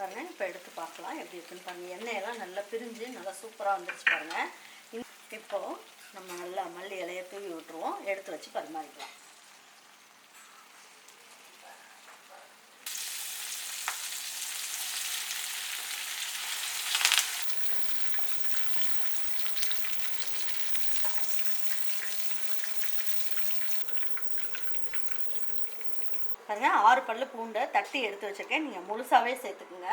பாருங்கள் இப்போ எடுத்து பார்க்கலாம். எப்படி இருக்குன்னு பாருங்கள் எண்ணெயெல்லாம் நல்லா பிரிஞ்சு நல்லா சூப்பராக வந்துருச்சு பாருங்கள் இப்போது நம்ம நல்லா மல்லி இலையை தூவி விட்டுருவோம். எடுத்து வச்சு பரிமாறிக்கலாம். பாருங்கள் ஆறு பல்லு பூண்டை தட்டி எடுத்து வச்சிருக்கேன். நீங்கள் முழுசாகவே சேர்த்துக்குங்க.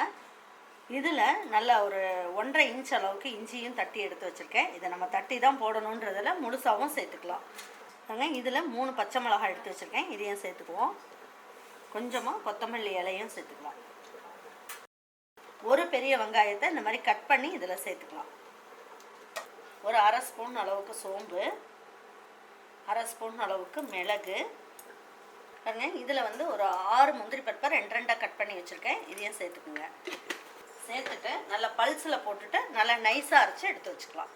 இதில் நல்ல ஒரு ஒன்றரை இன்ச் அளவுக்கு இஞ்சியும் தட்டி எடுத்து வச்சுருக்கேன். இதை நம்ம தட்டி தான் போடணுன்றதில் முழுசாகவும் சேர்த்துக்கலாம். பாருங்க இதில் மூணு பச்சை மிளகாய் எடுத்து வச்சுருக்கேன். இதையும் சேர்த்துக்குவோம். கொஞ்சமாக கொத்தமல்லி இலையும் சேர்த்துக்கலாம். ஒரு பெரிய வெங்காயத்தை இந்த மாதிரி கட் பண்ணி இதில் சேர்த்துக்கலாம். ஒரு அரை ஸ்பூன் அளவுக்கு சோம்பு அரை ஸ்பூன் அளவுக்கு மிளகு பாருங்க. இதில் வந்து ஒரு ஆறு முந்திரி பருப்பை ரெண்டு ரெண்டாக கட் பண்ணி வச்சுருக்கேன். இதையும் சேர்த்துக்குங்க. சேர்த்துட்டு நல்லா பல்ஸில் போட்டுட்டு நல்லா நைஸாக அரைச்சி எடுத்து வச்சுக்கலாம்.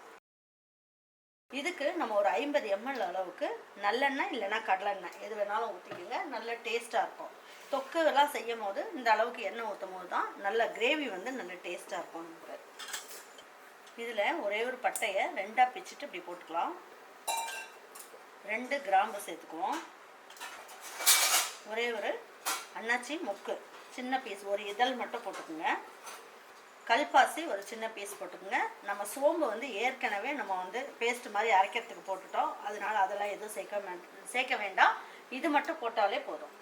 இதுக்கு நம்ம ஒரு ஐம்பது எம்எல் அளவுக்கு நல்லெண்ணெய் இல்லைன்னா கடலெண்ணெய். எது வேணாலும் ஊற்றிக்கோங்க நல்ல டேஸ்ட்டாக இருக்கும். தொக்கு எல்லாம் செய்யும் போது இந்த அளவுக்கு எண்ணெய் ஊற்றும் போது தான் நல்ல கிரேவி வந்து நல்ல டேஸ்ட்டாக இருக்கும் நமக்கு. இதில் ஒரே ஒரு பட்டையை ரெண்டாக பிச்சுட்டு இப்படி போட்டுக்கலாம். ரெண்டு கிராம்பு சேர்த்துக்குவோம். ஒரே ஒரு அன்னாச்சி மொக்கு சின்ன பீஸ் ஒரு இதழ் மட்டும் போட்டுக்கோங்க. கல்பாசி ஒரு சின்ன பீஸ் போட்டுக்கோங்க. நம்ம சோம்பு வந்து ஏற்கனவே நம்ம வந்து பேஸ்ட் மாதிரி அரைக்கிறதுக்கு போட்டுட்டோம். அதனால அதெல்லாம் எதுவும் சேர்க்க வே- சேர்க்க வேண்டாம். இது மட்டும் போட்டாலே போதும்.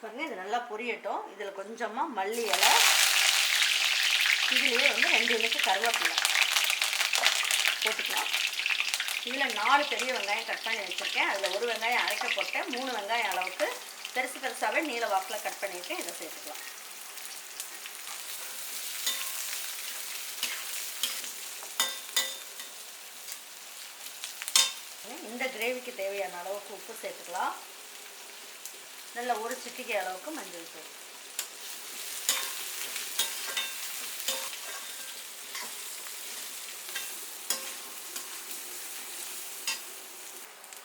பாருங்க இது நல்லா பொரியட்டும். இதில் கொஞ்சமாக மல்லி இலை இதுலேயே வந்து ரெண்டு இலைக்கு கருவேப்பிலை போட்டுக்கலாம். இதில் நாலு பெரிய வெங்காயம் கட் பண்ணி வச்சுருக்கேன். அதில் ஒரு வெங்காயம் அரைக்க போட்டேன். மூணு வெங்காயம் அளவுக்கு பெருசு பெருசாகவே நீல வாக்கில் கட் பண்ணியிருக்கேன். இதை சேர்த்துக்கலாம். இந்த கிரேவிக்கு தேவையான அளவுக்கு உப்பு சேர்த்துக்கலாம். நல்ல ஒரு சிட்டிக்கை அளவுக்கு மஞ்சள் தூள்.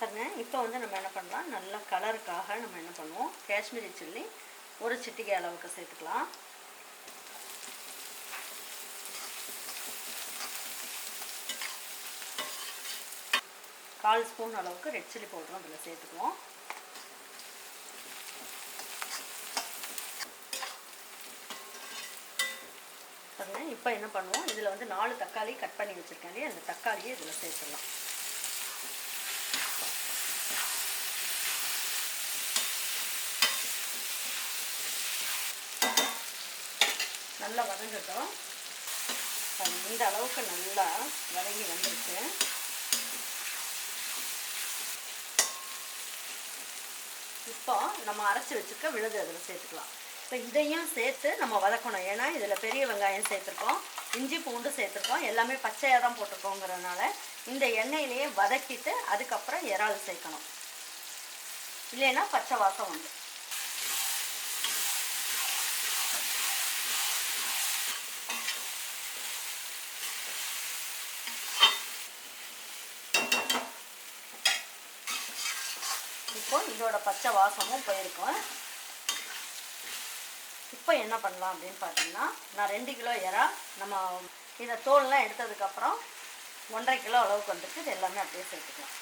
பாருங்க இப்போ வந்து நம்ம என்ன பண்ணலாம்? நல்ல கலருக்காக நம்ம என்ன பண்ணுவோம்? காஷ்மீரி சில்லி ஒரு சிட்டிகை அளவுக்கு சேர்த்துக்கலாம். கால் ஸ்பூன் அளவுக்கு ரெட் சில்லி பவுடரும் அதில் சேர்த்துக்குவோம். பாருங்க இப்போ என்ன பண்ணுவோம்? இதில் வந்து நாலு தக்காளி கட் பண்ணி வச்சுருக்கேன் இல்லையா? அந்த தக்காளியை இதில் சேர்த்துடலாம். நல்லா வதங்கட்டும். இந்த அளவுக்கு நல்லா வதங்கி வந்துருக்கு இப்போ நம்ம அரைச்சி வச்சுருக்க விழுது அதில் சேர்த்துக்கலாம். இப்போ இதையும் சேர்த்து நம்ம வதக்கணும். ஏன்னா இதில் பெரிய வெங்காயம் சேர்த்துருக்கோம். இஞ்சி பூண்டு சேர்த்துருக்கோம். எல்லாமே பச்சையாக தான் போட்டிருக்கோங்கிறதுனால இந்த எண்ணெயிலேயே வதக்கிட்டு அதுக்கப்புறம் இறால் சேர்க்கணும். இல்லைன்னா பச்சை வாசம் உண்டு இருக்கும். இதோட பச்சை வாசமும் போயிருக்கும். இப்போ என்ன பண்ணலாம் அப்படின்னு பார்த்தீங்கன்னா நான் ரெண்டு கிலோ இறா நம்ம இதை தோல்லாம் எடுத்ததுக்கப்புறம் ஒன்றரை கிலோ அளவுக்கு வந்துட்டு இது எல்லாமே அப்படியே சேர்த்துக்கலாம்.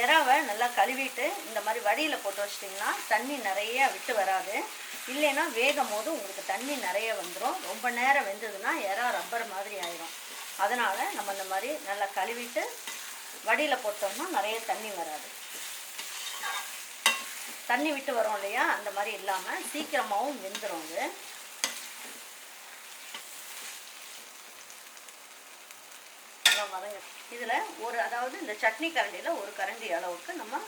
இறாவை நல்லா கழுவிட்டு இந்த மாதிரி வடியில் போட்டு வச்சிட்டிங்கன்னா தண்ணி நிறைய விட்டு வராது. இல்லைன்னா வேகும் போது உங்களுக்கு தண்ணி நிறைய வந்துடும் ரொம்ப நேரம் வெந்ததுன்னா இறா ரப்பர் மாதிரி ஆயிரும். அதனால் நம்ம இந்த மாதிரி நல்லா கழுவிட்டு வடியில் போட்டோம்னா நிறைய தண்ணி வராது. தண்ணி விட்டு வரும் இல்லையா? அந்த மாதிரி இல்லாமல் சீக்கிரமாகவும் வெந்துடும் இது இதில் ஒரு அதாவது இந்த சட்னி கரண்டியில் ஒரு கரண்டி அளவுக்கு நம்ம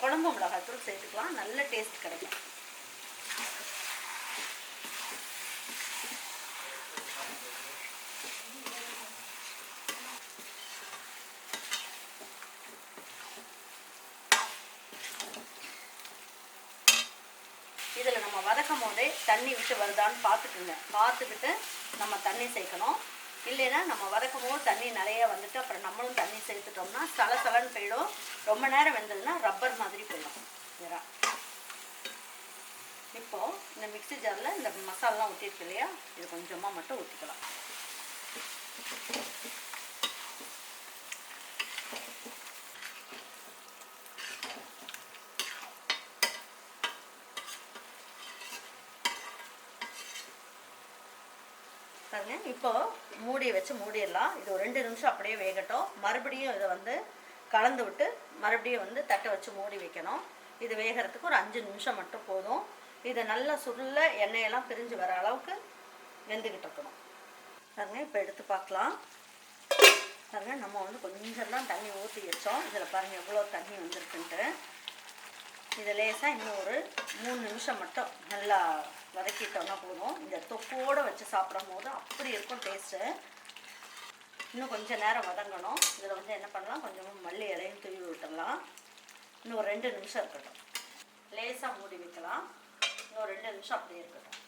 குழம்பு மிளகாத்தூள் சேர்த்துக்கலாம். நல்ல டேஸ்ட் கிடைக்கும். தண்ணி விட்டு வருதான்னு பார்த்துக்குங்க. பார்த்துக்கிட்டு நம்ம தண்ணி சேர்க்கணும். இல்லைன்னா நம்ம வதக்கும் போது தண்ணி நிறைய வந்துட்டு அப்புறம் நம்மளும் தண்ணி சேர்த்துட்டோம்னா சல சலன்னு போயிடும். ரொம்ப நேரம் வெந்ததுன்னா ரப்பர் மாதிரி போயிடும். இல்லையா இப்போது இந்த மிக்சி ஜாரில் இந்த மசாலாம் ஊற்றிருக்கு இல்லையா? இது கொஞ்சமாக மட்டும் ஊற்றிக்கலாம் பாருங்க. இப்போ மூடி வச்சு மூடிடலாம். இது ஒரு ரெண்டு நிமிஷம் அப்படியே வேகட்டும். மறுபடியும் இதை வந்து கலந்து விட்டு மறுபடியும் வந்து தட்டை வச்சு மூடி வைக்கணும். இது வேகிறதுக்கு ஒரு அஞ்சு நிமிஷம் மட்டும் போதும். இதை நல்லா சுருள எண்ணெயெல்லாம் பிரிஞ்சு வர அளவுக்கு வெந்துக்கிட்டு இருக்கணும். பாருங்க இப்போ எடுத்து பார்க்கலாம். பாருங்க நம்ம வந்து கொஞ்சம் தான் தண்ணி ஊற்றி வச்சோம். இதில் பாருங்க எவ்வளோ தண்ணி வந்திருக்குன்ட்டு. இதை லேசாக இன்னும் ஒரு மூணு நிமிஷம் மட்டும் நல்லா வதக்கிட்டோம்னா போதும். இந்த தொக்கோடு வச்சு சாப்பிடும் போது அப்படி இருக்கும் டேஸ்ட்டு இன்னும் கொஞ்சம் நேரம் வதங்கணும். இதில் வந்து என்ன பண்ணலாம்? கொஞ்சமாக மல்லி இலையும் தூவி விட்டுடலாம் இன்னும் ஒரு ரெண்டு நிமிஷம் இருக்கட்டும். லேசாக மூடி வைக்கலாம். இன்னும் ஒரு ரெண்டு நிமிஷம் அப்படியே இருக்கட்டும்.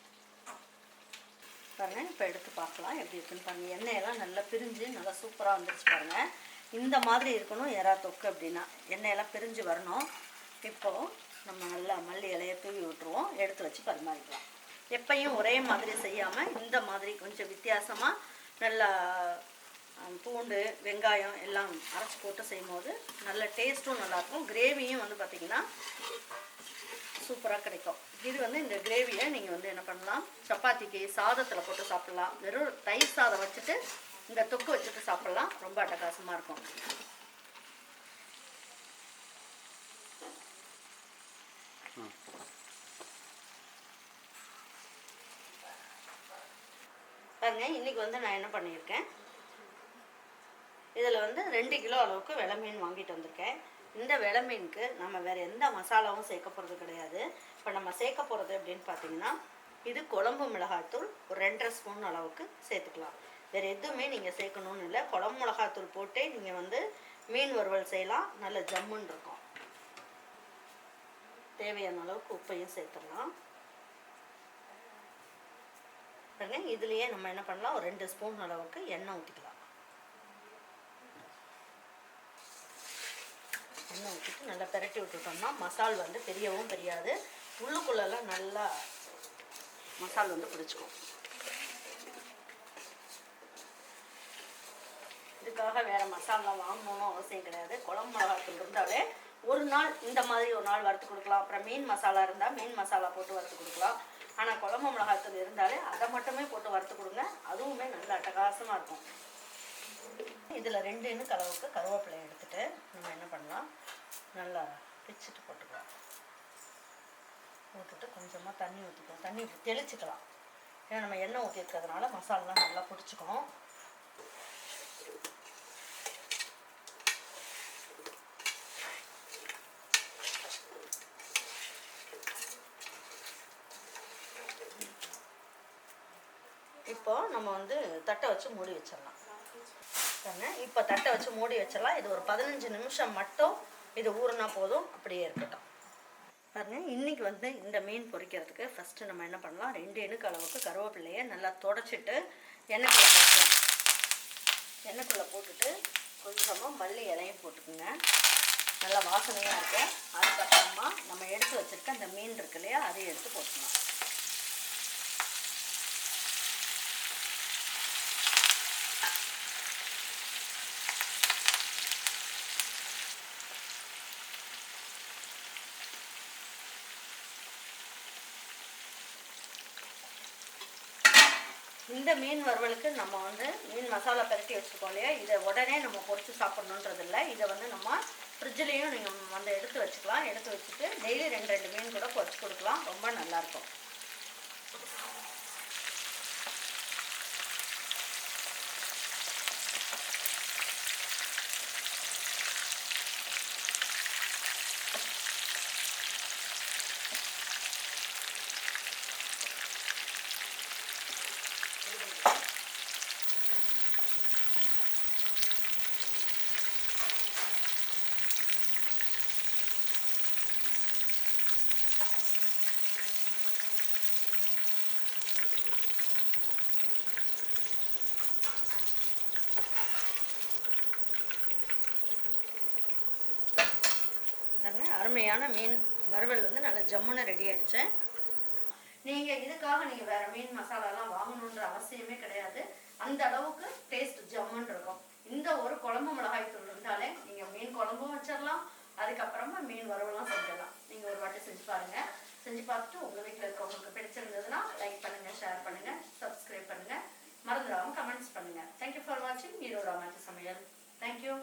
பாருங்கள் இப்போ எடுத்து பார்க்கலாம். எப்படி இருக்குன்னு பாருங்கள் எண்ணெயெல்லாம் நல்லா பிரிஞ்சு நல்லா சூப்பராக வந்துருச்சு பாருங்கள் இந்த மாதிரி இருக்கணும். எறா தொக்கு அப்படின்னா எண்ணெயெல்லாம் பிரிஞ்சு வரணும். இப்போ நம்ம நல்லா மல்லி இலையை தூவி விட்டுருவோம். எடுத்து வச்சு பரிமாறிக்கலாம். எப்பையும் ஒரே மாதிரி செய்யாமல் இந்த மாதிரி கொஞ்சம் வித்தியாசமாக நல்லா பூண்டு வெங்காயம் எல்லாம் அரைச்சி போட்டு செய்யும்போது நல்ல டேஸ்ட்டும் நல்லாயிருக்கும். கிரேவியும் வந்து பார்த்திங்கன்னா சூப்பராக கிடைக்கும். இது வந்து இந்த கிரேவியை நீங்கள் வந்து என்ன பண்ணலாம் சப்பாத்திக்கு சாதத்தில் போட்டு சாப்பிட்லாம். வெறும் தயிர் சாதம் வச்சுட்டு இந்த தொக்கு வச்சுட்டு சாப்பிட்லாம். ரொம்ப அட்டகாசமாக இருக்கும். பாருங்க இன்னைக்கு வந்து நான் என்ன பண்ணியிருக்கேன்? இதில் வந்து ரெண்டு கிலோ அளவுக்கு வெலை மீன் வாங்கிட்டு வந்திருக்கேன். இந்த வெலை மீனுக்கு நம்ம வேறு எந்த மசாலாவும் சேர்க்க போகிறது கிடையாது. இப்போ நம்ம சேர்க்க போகிறது அப்படின்னு பார்த்தீங்கன்னா இது குழம்பு மிளகாய்த்தூள் ஒரு ரெண்டரை ஸ்பூன் அளவுக்கு சேர்த்துக்கலாம். வேறு எதுவுமே நீங்கள் சேர்க்கணும்னு இல்லை. குழம்பு மிளகாத்தூள் போட்டே நீங்கள் வந்து மீன் வறுவல் செய்யலாம். நல்ல ஜம்முன்னு இருக்கும். தேவையான அளவுக்கு உப்பையும் சேர்த்துடலாம். பாருங்க இதுலேயே நம்ம என்ன பண்ணலாம்? ஒரு ரெண்டு ஸ்பூன் அளவுக்கு எண்ணெய் ஊற்றிக்கலாம் எண்ணெய் ஊற்றிட்டு நல்லா பெரட்டி விட்டுட்டோம்னா மசால் வந்து தெரியவும் தெரியாது. உள்ளுக்குள்ளெல்லாம் நல்லா மசால் வந்து பிடிச்சிக்கும். இதுக்காக வேற மசாலா வாங்கணும்னு அவசியம் கிடையாது. குழம்பு மிளகாத்தூள் இருந்தாலே ஒரு நாள் இந்த மாதிரி ஒரு நாள் வறுத்து கொடுக்கலாம். அப்புறம் மீன் மசாலா இருந்தால் மீன் மசாலா போட்டு வறுத்து கொடுக்கலாம். ஆனால் குழம்பு மிளகாத்தூள் இருந்தாலே அதை மட்டுமே போட்டு வறுத்து கொடுங்க. அதுவுமே நல்ல அட்டகாசமாக இருக்கும். இதில் ரெண்டு இன்னும் கலவுக்கு கருவேப்பிலை எடுத்துகிட்டு நம்ம என்ன பண்ணலாம்? நல்லா பிச்சுட்டு போட்டுக்கலாம். ஊற்றிட்டு கொஞ்சமாக தண்ணி ஊற்றிக்கலாம் தண்ணி தெளிச்சுக்கலாம். ஏன்னா நம்ம எண்ணெய் ஊற்றிருக்கிறதுனால மசாலாலாம் நல்லா பிடிச்சிக்கும் இப்போ நம்ம வந்து தட்டை வச்சு மூடி வச்சிடலாம். பாருங்க இப்போ தட்டை வச்சு மூடி வச்சிடலாம். இது ஒரு பதினஞ்சு நிமிஷம் மட்டும் இது ஊறினா போதும் அப்படியே இருக்கட்டும். பாருங்க இன்னைக்கு வந்து இந்த மீன் பொரிக்கிறதுக்கு ஃபஸ்ட்டு நம்ம என்ன பண்ணலாம்? ரெண்டு இணுக்கு அளவுக்கு கருவேப்பிலையை நல்லா தொடச்சிட்டு எண்ணெய்க்குள்ளே போட்டுக்கலாம். எண்ணெய்க்குள்ளே போட்டுட்டு கொஞ்சமாக மல்லி இலையும் போட்டுக்குங்க. நல்லா வாசனையாக இருக்கும் அதுக்கப்புறமா நம்ம எடுத்து வச்சிருக்க அந்த மீன் இருக்கு இல்லையா அதையும் எடுத்து போட்டுக்கலாம். இந்த மீன் வறுவலுக்கு நம்ம வந்து மீன் மசாலா பரட்டி வச்சுருக்கோம் இல்லையா? இதை உடனே நம்ம பொரிச்சு சாப்பிட்ணுன்றது இல்லை இதை வந்து நம்ம ஃப்ரிட்ஜ்லேயும் நீங்கள் வந்து எடுத்து வச்சுக்கலாம். எடுத்து வச்சுட்டு டெய்லி ரெண்டு ரெண்டு மீன் கூட பொறிச்சு கொடுக்கலாம். ரொம்ப நல்லாயிருக்கும் அருமையான மீன் வறுவல் வந்து நல்லா ஜம்முன்னு ரெடி ஆயிடுச்சு. நீங்கள் இதுக்காக நீங்கள் வேறு மீன் மசாலாலாம் வாங்கணுன்ற அவசியமே கிடையாது. அந்த அளவுக்கு டேஸ்ட் ஜம்முன்னு இருக்கும். இந்த ஒரு குழம்பு மிளகாய் தூள் இருந்தாலே நீங்கள் மீன் குழம்பும் வச்சிடலாம். அதுக்கப்புறமா மீன் வறுவலாம் செஞ்சிடலாம். நீங்கள் ஒரு வாட்டி செஞ்சு பாருங்கள் செஞ்சு பார்த்துட்டு உங்கள் வீட்டில் இருக்கவங்களுக்கு பிடிச்சிருந்ததுன்னா லைக் பண்ணுங்கள் ஷேர் பண்ணுங்கள் சப்ஸ்கிரைப் பண்ணுங்கள் மறந்துடாமல் கமெண்ட்ஸ் பண்ணுங்கள் தேங்க்யூ ஃபார் வாட்சிங் ஈரோடு அமைச்ச சமையல். தேங்க்யூ